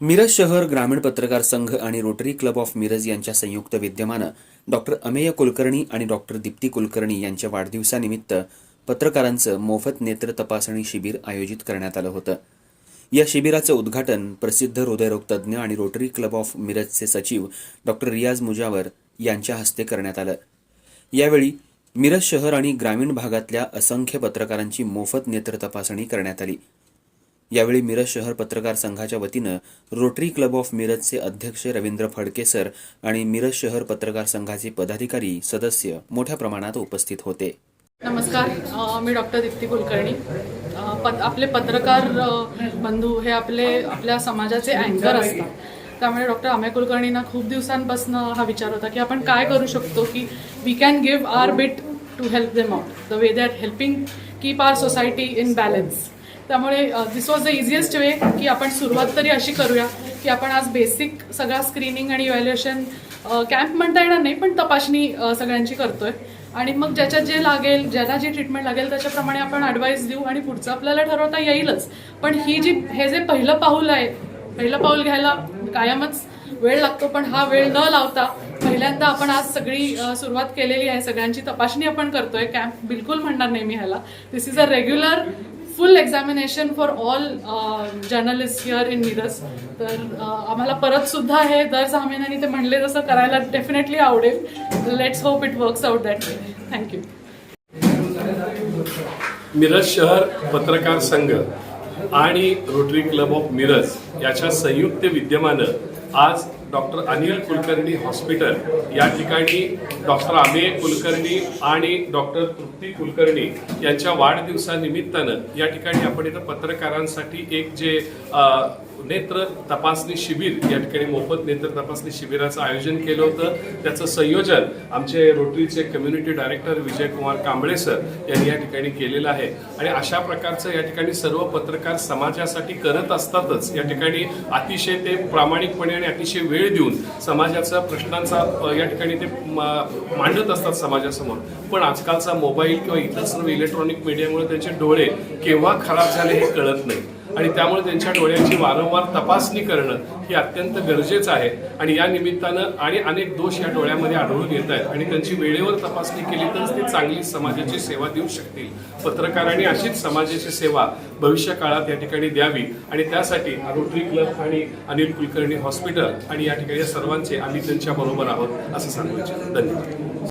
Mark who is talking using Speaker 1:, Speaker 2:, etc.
Speaker 1: मिरज शहर ग्रामीण पत्रकार संघ आणि रोटरी क्लब ऑफ मिरज यांच्या संयुक्त विद्यमानं डॉक्टर अमेय कुलकर्णी आणि डॉक्टर दीप्ती कुलकर्णी यांच्या वाढदिवसानिमित्त पत्रकारांचं मोफत नेत्र तपासणी शिबिर आयोजित करण्यात आलं होतं. या शिबिराचं उद्घाटन प्रसिद्ध हृदयरोग तज्ज्ञ आणि रोटरी क्लब ऑफ मिरजचे सचिव डॉक्टर रियाज मुजावर यांच्या हस्ते करण्यात आलं. यावेळी मिरज शहर आणि ग्रामीण भागातल्या असंख्य पत्रकारांची मोफत नेत्र तपासणी करण्यात आली. यावेळी मिरज शहर पत्रकार संघाच्या वतीनं रोटरी क्लब ऑफ मिरजचे अध्यक्ष रवींद्र फडकेसर आणि मिरज शहर पत्रकार संघाचे पदाधिकारी सदस्य मोठ्या प्रमाणात उपस्थित होते.
Speaker 2: नमस्कार मी डॉक्टर दीप्ती कुलकर्णी. पत आपले पत्रकार बंधू हे आपले आपल्या समाजाचे अँकर असतात. त्यामुळे डॉक्टर अमय कुलकर्णींना खूप दिवसांपासून हा विचार होता की आपण काय करू शकतो की we can give our bit to help them out the way they are helping keep our society in balance त्यामुळे this was the easiest way की आपण सुरुवात तरी अशी करूया की आपण आज बेसिक सगळा स्क्रीनिंग आणि इव्हॅल्युएशन कॅम्प म्हणता येणार नाही पण तपासणी सगळ्यांची करतोय. आणि मग ज्याच्यात जे लागेल ज्याला जी ट्रीटमेंट लागेल त्याच्याप्रमाणे आपण ॲडवाईस देऊ आणि पुढचं आपल्याला ठरवता येईलच. पण ही जी हे जे पहिलं पाऊल आहे पहिलं पाऊल घ्यायला कायमच वेळ लागतो पण हा वेळ न लावता पहिल्यांदा आपण आज सगळी सुरुवात केलेली आहे सगळ्यांची तपासणी आपण करतोय कॅम्प बिलकुल म्हणणार नाही मी ह्याला. This is a regular full examination for all journalist here in Miraj तर आम्हाला परत सुद्धा हे दर सहा महिन्यांनी ते म्हणले जसं करायला डेफिनेटली आवडेल. Let's hope it works out that thank you
Speaker 3: Miraj शहर पत्रकार संघ. आणि रोटरी क्लब ऑफ मिरज याच्या संयुक्त विद्यमानं आज डॉक्टर अनिल कुलकर्णी हॉस्पिटल या ठिकाणी डॉक्टर अमेय कुलकर्णी आणि डॉक्टर तृप्ती कुलकर्णी यांच्या वाढदिवसानिमित्तानं या ठिकाणी आपण इथं पत्रकारांसाठी एक जे नेत्र तपासणी शिबिर या ठिकाणी मोफत नेत्र तपासणी शिबिराचं आयोजन केलं होतं. त्याचं संयोजन आमचे रोटरीचे community director Vijaykumar Kamble sir यांनी या ठिकाणी केलेलं आहे. आणि अशा प्रकारचं या ठिकाणी सर्व पत्रकार समाजासाठी करत असतातच या ठिकाणी अतिशय ते प्रामाणिकपणे ठिकाणी अतिशय वेळ देऊन समाजाचा प्रश्नांचा या ठिकाणी ते मांडत असतात समाजासमोर. पण आजकालचा मोबाईल किंवा इतर सर्व इलेक्ट्रॉनिक मीडियामुळे त्यांचे डोळे केव्हा खराब झाले हे कळत नाही. आणि त्यामुळे त्यांच्या डोळ्यांची वारंवार तपासणी करणं हे अत्यंत गरजेचं आहे. आणि या निमित्तानं आणि अनेक दोष या डोळ्यामध्ये आढळून येत आहेत. आणि त्यांची वेळेवर तपासणी केली तरच ते चांगली समाजाची सेवा देऊ शकतील. पत्रकारांनी अशीच समाजाची सेवा भविष्य काळात या ठिकाणी द्यावी. आणि त्यासाठी रोटरी क्लब आणि अनिल कुलकर्णी हॉस्पिटल आणि या ठिकाणी सर्वांचे आम्ही त्यांच्या बरोबर आहोत असं सांगू इच्छितो धन्यवाद.